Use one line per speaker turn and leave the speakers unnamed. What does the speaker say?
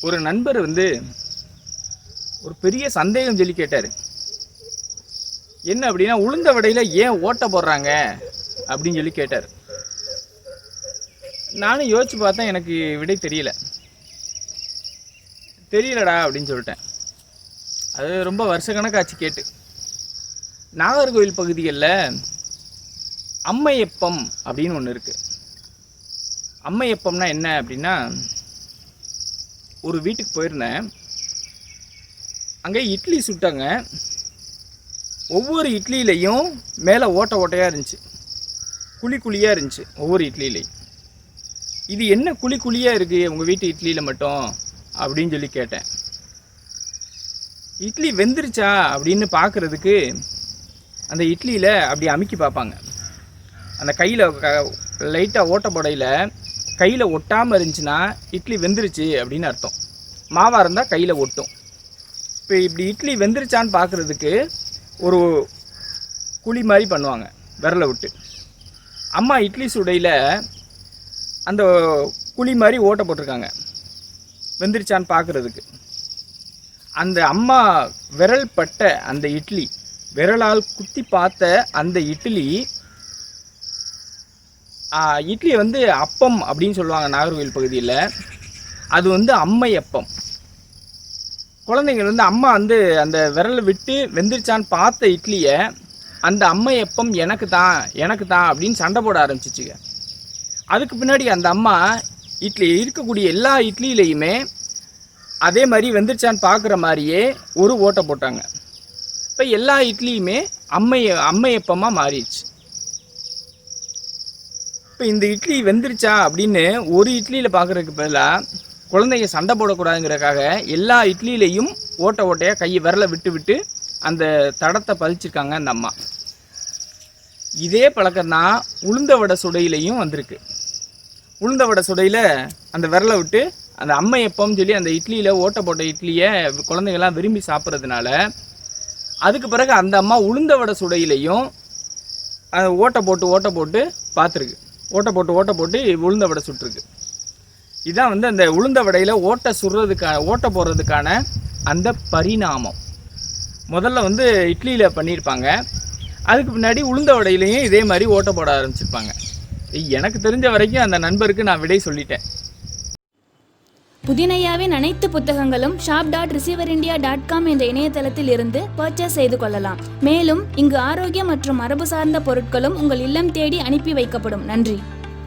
ஒரு நண்பர் வந்து ஒரு பெரிய சந்தேகம் சொல்லி கேட்டார். என்ன அப்படின்னா உளுந்த வடையில் ஏன் ஓட்டை போடுறாங்க? அப்படின்னு சொல்லி கேட்டார். நானும் யோசிச்சு பார்த்தேன் எனக்கு விடை தெரியல. தெரியலடா அப்படின்னு சொல்லிட்டேன். அது ரொம்ப வருஷக்கணக்காச்சு கேட்டு. நாகர்கோவில் பகுதிகளில் அம்மையப்பம் அப்படின்னு ஒன்று இருக்குது அம்மையப்பம்னா என்ன அப்படின்னா ஒரு வீட்டுக்கு போயிருந்தேன். அங்கே இட்லி சுட்டாங்க. ஒவ்வொரு இட்லியிலையும் மேலே ஓட்டை ஓட்டையாக இருந்துச்சு. குழி குழியாக இருந்துச்சு ஒவ்வொரு இட்லியிலையும். இது என்ன குழி குழியாக இருக்குது உங்கள் வீட்டு இட்லியில் மட்டும்? அப்படின்னு சொல்லி கேட்டேன். இட்லி வெந்துருச்சா? அப்படின்னு பார்க்குறதுக்கு அந்த இட்லியில் அப்படி அமுக்கி பார்ப்பாங்க. அந்த கையில் லைட்டாக ஓட்ட புடையில் கையில் ஒட்டாமல் இருந்துச்சுன்னா இட்லி வெந்துருச்சு அப்படின்னு அர்த்தம். மாவாக இருந்தால் கையில் ஒட்டும். இப்போ இப்படி இட்லி வெந்துருச்சான்னு பார்க்குறதுக்கு ஒரு குழி மாதிரி பண்ணுவாங்க விரலை விட்டு. அம்மா இட்லி சுடையில் அந்த குழி மாதிரி ஓட்ட போட்டிருக்காங்க வெந்துருச்சான்னு பார்க்குறதுக்கு அந்த அம்மா விரல் பட்ட அந்த இட்லி விரலால் குத்தி பார்த்த அந்த இட்லி இட்லி வந்து அப்பம் அப்படின்னு சொல்லுவாங்க நாகர்கோவில் பகுதியில். அது வந்து அம்மை அப்பம். குழந்தைங்க வந்து அம்மா வந்து அந்த விரலை விட்டு வெந்திருச்சான்னு பார்த்த இட்லியை அந்த அம்மை அப்பம் எனக்கு தான் எனக்கு தான் அப்படின்னு சண்டை போட ஆரம்பிச்சிச்சுங்க. அதுக்கு பின்னாடி அந்த அம்மா இட்லி இருக்கக்கூடிய எல்லா இட்லியிலையுமே அதே மாதிரி வெந்துருச்சான்னு பார்க்குற மாதிரியே ஒரு ஓட்டை போட்டாங்க. இப்போ எல்லா இட்லியுமே அம்மை அம்மையப்பமாக மாறிடுச்சு. இப்போ இந்த இட்லி வெந்துருச்சா அப்படின்னு ஒரு இட்லியில் பார்க்குறதுக்கு பதிலாக குழந்தைங்க சண்டை போடக்கூடாதுங்கிறதுக்காக எல்லா இட்லியிலையும் ஓட்டை ஓட்டையாக கையை விரலை விட்டு விட்டு அந்த தடத்தை பதிச்சிருக்காங்க அந்த அம்மா. இதே பழக்கம் தான் உளுந்த வடை சுடையிலையும் வந்திருக்கு. உளுந்த வடை சுடையில் அந்த விரலை விட்டு அந்த அம்மை எப்போன்னு சொல்லி அந்த இட்லியில் ஓட்டை போட்ட இட்லியை குழந்தைங்கள்லாம் விரும்பி சாப்பிட்றதுனால அதுக்கு பிறகு அந்த அம்மா உளுந்த வடை சுடையிலையும் ஓட்டை போட்டு ஓட்டை போட்டு பார்த்துருக்கு. ஓட்டை போட்டு ஓட்டை போட்டு உளுந்த வடை சுட்டுருக்கு. இதான் வந்து அந்த உளுந்த வடையில் ஓட்டை சுடுறதுக்கான ஓட்டை போடுறதுக்கான அந்த பரிணாமம். முதல்ல வந்து இட்லியில் பண்ணியிருப்பாங்க. அதுக்கு பின்னாடி உளுந்த வடையிலையும் இதே மாதிரி ஓட்டை போட ஆரம்பிச்சிருப்பாங்க. எனக்கு தெரிஞ்ச வரைக்கும் அந்த நண்பருக்கு நான் விடை சொல்லிட்டேன்.
புதினையாவின் அனைத்து புத்தகங்களும் shop dot receiver India dot com என்ற இணையதளத்தில் இருந்து பர்ச்சேஸ் செய்து கொள்ளலாம். மேலும் இங்கு ஆரோக்கியம் மற்றும் மரபு சார்ந்த பொருட்களும் உங்கள் இல்லம் தேடி அனுப்பி வைக்கப்படும். நன்றி.